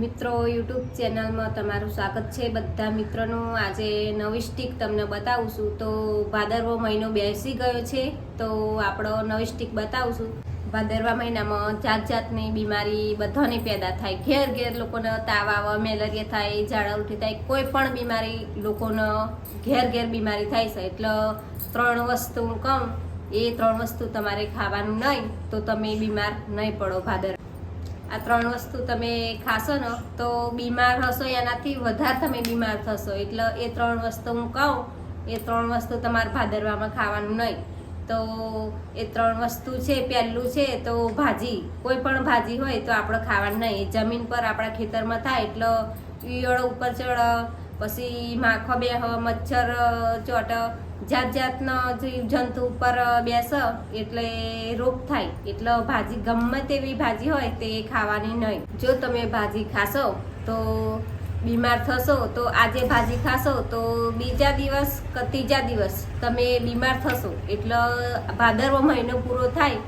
મિત્રો, યુટ્યુબ ચેનલમાં તમારું સ્વાગત છે. બધા મિત્રોનું આજે નવી સ્ટીક તમને બતાવું છું તો ભાદરવો મહિનો બેસી ગયો છે, તો આપણો નવી સ્ટીક બતાવું છું ભાદરવા મહિનામાં જાત જાતની બીમારી બધાને પેદા થાય. ઘેર ઘેર લોકોને તાવ આવે, મેલેરિયા થાય, ઝાડા ઉઠી થાય, કોઈ પણ બીમારી લોકોને ઘેર ઘેર બીમારી થાય છે. એટલે ત્રણ વસ્તુ કહું એ ત્રણ વસ્તુ તમારે ખાવાનું નહીં, તો તમે બીમાર નહીં પડો ભાદર આ ત્રણ વસ્તુ તમે ખાશો ને, તો બીમાર હશો એનાથી વધારે તમે બીમાર થશો. એટલે એ ત્રણ વસ્તુ હું કહું, એ ત્રણ વસ્તુ તમારે ભાદરવામાં ખાવાનું નહીં. તો એ ત્રણ વસ્તુ છે, પહેલું છે, તો ભાજી. કોઈ પણ ભાજી હોય તો આપણે ખાવાનું નહીં. જમીન પર આપણા ખેતરમાં થાય, એટલે ઈયળો ઉપર ચડ પછી માખો બે મચ્છર ચોટ, જાત જાતના જીવજંતુ ઉપર બેસ, એટલે રોગ થાય. એટલે ભાજી ગમે તેવી ભાજી હોય તે ખાવાની નહીં. જો તમે ભાજી ખાશો તો બીમાર થશો, તો આજે ભાજી ખાશો તો બીજા દિવસ કે ત્રીજા દિવસ તમે બીમાર થશો. એટલે ભાદરવો મહિનો પૂરો થાય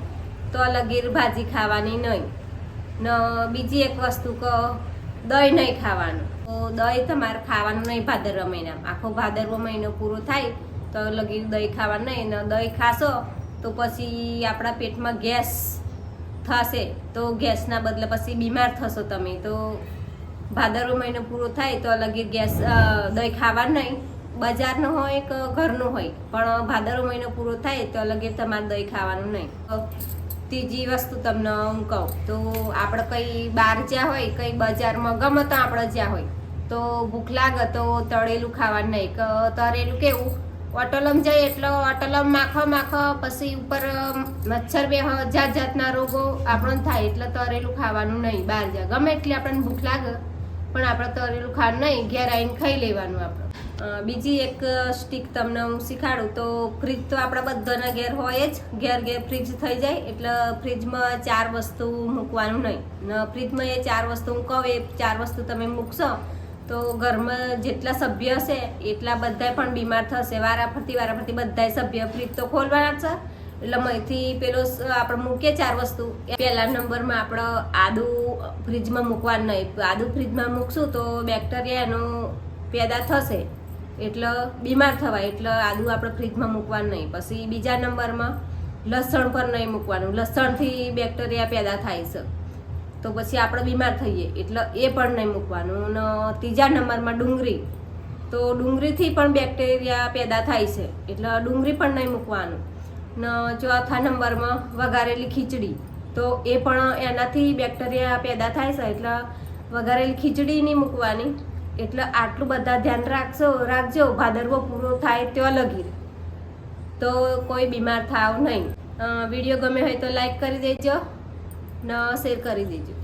તો લગીર ભાજી ખાવાની નહીં. ન, બીજી એક વસ્તુ કહો દહીં નહીં ખાવાનું. દહીં તમારે ખાવાનું નહીં ભાદરવા મહિના આખો ભાદરવો મહિનો પૂરો થાય તો લગી દહીં ખાવાનું નહીં. ને દહીં ખાશો તો પછી આપણા પેટમાં ગેસ થશે. તો ગેસના બદલે પછી બીમાર થશો તમે. તો ભાદરવો મહિનો પૂરો થાય તો લગી ગેસ દહીં ખાવાનું નહીં. બજારનું હોય કે ઘરનું હોય. પણ ભાદરવો મહિનો પૂરો થાય તો લગી તમારે દહીં ખાવાનું નહીં. ત્રીજી વસ્તુ તમને હું કહું. તો આપણે કંઈ બહાર જ્યાં હોય, કંઈ બજારમાં ગમે તો આપણે જ્યાં હોય. તો ભૂખ લાગે તો તળેલું ખાવાનું નહીં. તળેલું કેવું? ઓટોલમ જાય એટલે ઓટોલમ માખો માખો પછી ઉપર મચ્છર બે જાત જાતના રોગો આપણને થાય એટલે તળેલું ખાવાનું નહીં. બહાર જાય. ગમે એટલી આપણને ભૂખ લાગે, પણ આપણે તળેલું ખાવાનું નહીં. ઘેર આવીને ખાઈ લેવાનું આપણે. બીજી એક સ્ટીક તમને હું શીખાડું. તો ફ્રીજ તો આપણા બધાના ઘેર હોય જ. ઘેર ઘેર ફ્રીજ થઈ જાય એટલે ફ્રીજમાં ચાર વસ્તુ મૂકવાનું નહીં. ફ્રીજમાં એ ચાર વસ્તુ હું કહું, એ ચાર વસ્તુ તમે મૂકશો તો ઘરમાં જેટલા સભ્ય હશે, એટલા બધાય પણ બીમાર થશે. વારાફરતી વારાફરતી બધાય સભ્ય ફ્રીજ તો ખોલવાના છે. એટલે અહીંથી પેલો આપણે મૂકીએ ચાર વસ્તુ. પહેલા નંબરમાં આપણે આદુ ફ્રીજમાં મૂકવાનું નહીં. આદુ ફ્રીજમાં મૂકશું તો બેક્ટેરિયા એનું પેદા થશે. એટલે બીમાર થવાય. એટલે આદુ આપણે ફ્રીજમાં મૂકવાનું નહીં. પછી બીજા નંબરમાં લસણ પર નહીં મૂકવાનું. લસણથી બેક્ટેરિયા પેદા થાય છે. તો પછી આપણે બીમાર થઈએ. એટલે એ પણ નહીં મૂકવાનું. ને ત્રીજા નંબરમાં ડુંગળી. તો ડુંગળીથી પણ બેક્ટેરિયા પેદા થાય છે. એટલે ડુંગળી પણ નહીં મૂકવાનું. ને ચોથા નંબરમાં વઘારેલી ખીચડી. તો એ પણ એનાથી બેક્ટેરિયા પેદા થાય છે. એટલે વઘારેલી ખીચડી નહીં મૂકવાની. એટલે આટલું બધા ધ્યાન રાખશો, રાખજો. ભાદરવો પૂરો થાય ત્યાં લગી તો કોઈ બીમાર થાવ નહીં. વીડિયો ગમે હોય તો લાઈક કરી દેજો. ન શેર કરી દેજો.